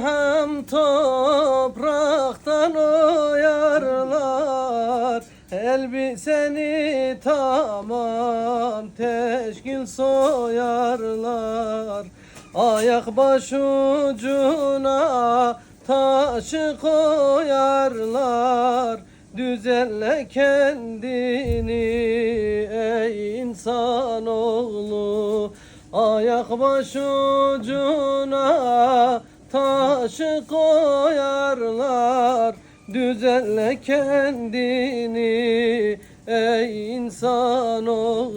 hem topraktan oyarlar Elbiseni tamam teşkil soyarlar. Ayak baş ucuna taşı koyarlar Düzenle kendini ey insanoğlu. Ayak baş ucuna taşı koyarlar. Düzenle kendini ey insanoğlu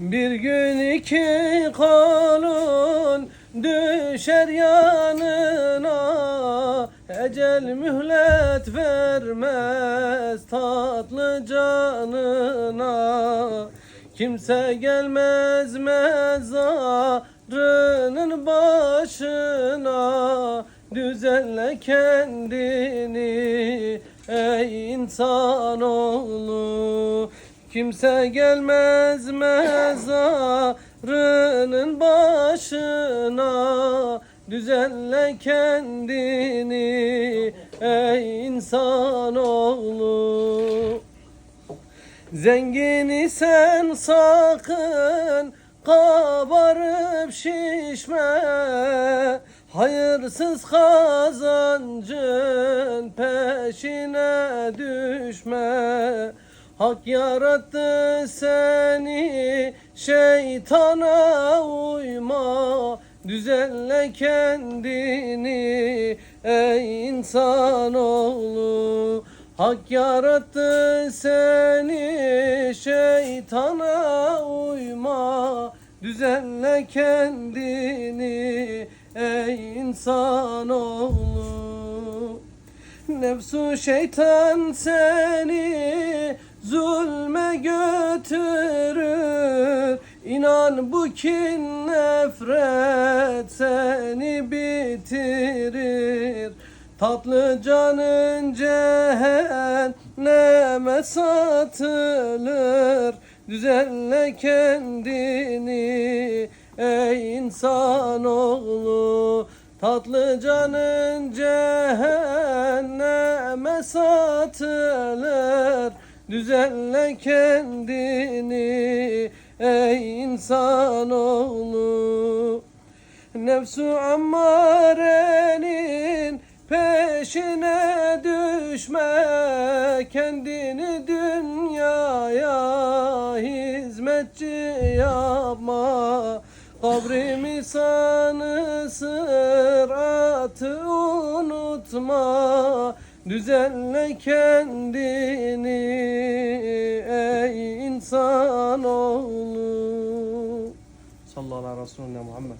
bir gün iki kolun düşer yanına. Ecel mühlet vermez tatlı canına. Kimse gelmez mezarının başına Düzenle kendini ey insanoğlu Kimse gelmez mezarının başına. Düzenle kendini ey insanoğlu Zengini sen sakın kabarıp şişme. Hayırsız kazancın peşine düşme. Hak yarattı seni şeytana uyma. Düzenle kendini ey insanoğlu Hak yarattı seni şeytana uyma Düzenle kendini ey insanoğlu Nefsu şeytan seni zulme götürür. İnan bu kin nefret seni bitirir. Tatlı canın cehenneme satılır Düzenle kendini ey insanoğlu Tatlı canın cehenneme satılır. Düzenle kendini ey insanoğlu Nefsu ammarenin peşine düşme. Kendini dünyaya hizmetçi yapma. Kabrimi sanı sıratı unutma. Düzenle kendini ey insanoğlu Sallallahu aleyhi ve sellem Muhammed